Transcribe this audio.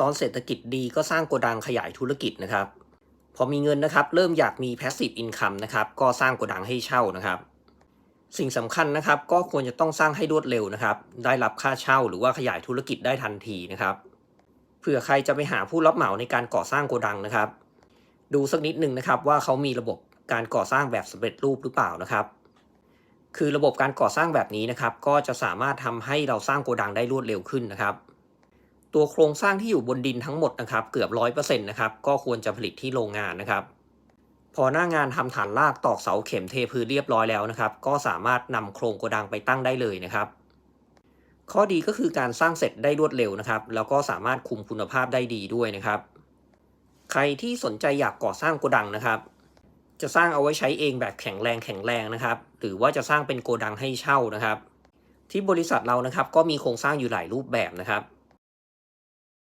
ตอนเศรษฐกิจดีก็สร้างโกดังขยายธุรกิจนะครับ พอมีเงินนะครับเริ่มอยากมี passive income นะครับก็สร้างโกดังให้เช่านะครับ สิ่งสำคัญนะครับก็ควรจะต้องสร้างให้รวดเร็วนะครับ ได้รับค่าเช่าหรือว่าขยายธุรกิจได้ทันทีนะครับเผื่อใครจะไปหาผู้รับเหมาในการก่อสร้างโกดังนะครับ ดูสักนิดหนึ่งนะครับว่าเขามีระบบการก่อสร้างแบบสำเร็จรูปหรือเปล่านะครับคือระบบการก่อสร้างแบบนี้นะครับ ก็จะสามารถทำให้เราสร้างโกดังได้รวดเร็วขึ้นนะครับ ตัวโครงสร้างที่อยู่บนดินทั้งหมดนะครับ เกือบร้อยเปอร์เซ็นต์นะครับ ก็ควรจะผลิตที่โรงงานนะครับ พอหน้างานทำฐานรากตอกเสาเข็มเทพื้นเรียบร้อยแล้วนะครับ ก็สามารถนำโครงโกดังไปตั้งได้เลยนะครับ ข้อดีก็คือการสร้างเสร็จได้รวดเร็วนะครับ แล้วก็สามารถคุมคุณภาพได้ดีด้วยนะครับ ใครที่สนใจอยากก่อสร้างโกดังนะครับ จะสร้างเอาไว้ใช้เองแบบแข็งแรงแข็งแรงนะครับ หรือว่าจะสร้างเป็นโกดังให้เช่านะครับ ที่บริษัทเรานะครับก็มีโครงสร้างอยู่หลายรูปแบบนะครับ